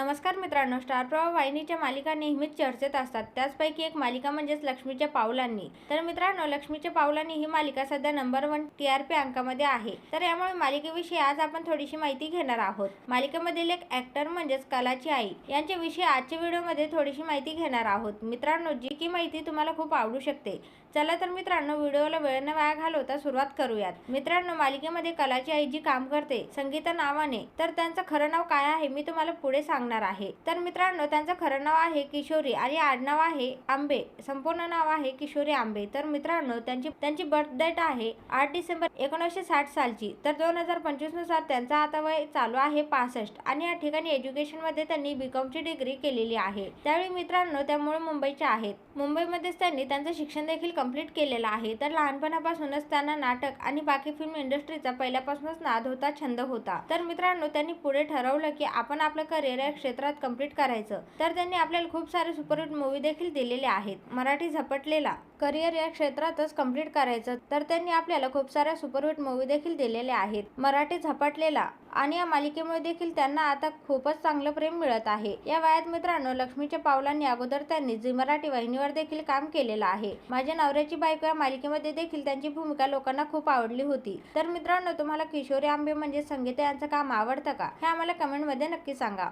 नमस्कार मित्रांनो स्टार प्रवाह वाहिनीच्या मालिका नेहमीच चर्चेत असतात. त्याचपैकी एक मालिका म्हणजेच लक्ष्मीच्या पावलांनी. तर मित्रांनो लक्ष्मीच्या पावलांनी ही मालिका सध्या number one T R P अंकामध्ये आहे. तर यामुळे मालिकेविषयी आज आपण थोडीशी माहिती घेणार आहोत. मालिकेमधील एक ऍक्टर म्हणजेच कलाची आई यांच्याविषयी आजच्या व्हिडिओमध्ये थोडीशी माहिती घेणार आहोत. मित्रांनो जी की माहिती तुम्हाला खूप आवडू शकते. चला तर मित्रांनो व्हिडिओला वेळ न वाया घालवता सुरुवात करूयात. मित्रांनो मालिकेमध्ये कलाची आई जी काम करते संगीता नावाने तर त्यांचं खरं नाव काय आहे मी तुम्हाला पुढे सांगणार आहे. तर मित्रांनो त्यांचं खरं नाव आहे किशोरी आणि आडनाव आहे आंबे. संपूर्ण नाव आहे किशोरी आंबे. तर मित्रांनो त्यांची त्यांची बर्थ डेट आहे आठ डिसेंबर एकोणीसशे साठ सालची. तर दोन हजार पंचवीसनुसार त्यांचा आता वय चालू आहे पासष्ट आणि या ठिकाणी एज्युकेशनमध्ये त्यांनी बीकॉमची डिग्री केलेली आहे. त्यावेळी मित्रांनो त्यामुळे मुंबईच्या आहेत. मुंबईमध्येच त्यांनी त्यांचं शिक्षण देखील कंप्लीट केलेलं आहे. तर लहानपणापासूनच त्यांना नाटक आणि बाकी फिल्म इंडस्ट्रीचा पहिल्यापासूनच नाद होता छंद होता. तर मित्रांनो त्यांनी पुढे ठरवलं की आपण आपलं करिअर क्षेत्रात कंप्लीट करायचं. तर त्यांनी आपल्याला खूप सारे सुपरहिट मूवी देखील दिलेले आहेत. मराठी झपटलेला करिअर या क्षेत्रातच कंप्लीट करायचं. तर त्यांनी आपल्याला खूप साऱ्या सुपरहिट मूवी देखील दिलेल्या आहेत. मराठी झपाटलेला आणि या मालिकेमुळे देखील त्यांना आता खूपच चांगलं प्रेम मिळत आहे. या वयात मित्रांनो लक्ष्मीच्या पावलांनी अगोदर त्यांनी झी मराठी वाहिनीवर देखील काम केलेलं आहे. माझ्या नवऱ्याची बायको या मालिकेमध्ये देखील त्यांची भूमिका लोकांना खूप आवडली होती. तर मित्रांनो तुम्हाला किशोरी आंबे म्हणजे संगीता यांचं काम आवडतं का? हे आम्हाला कमेंटमध्ये नक्की सांगा.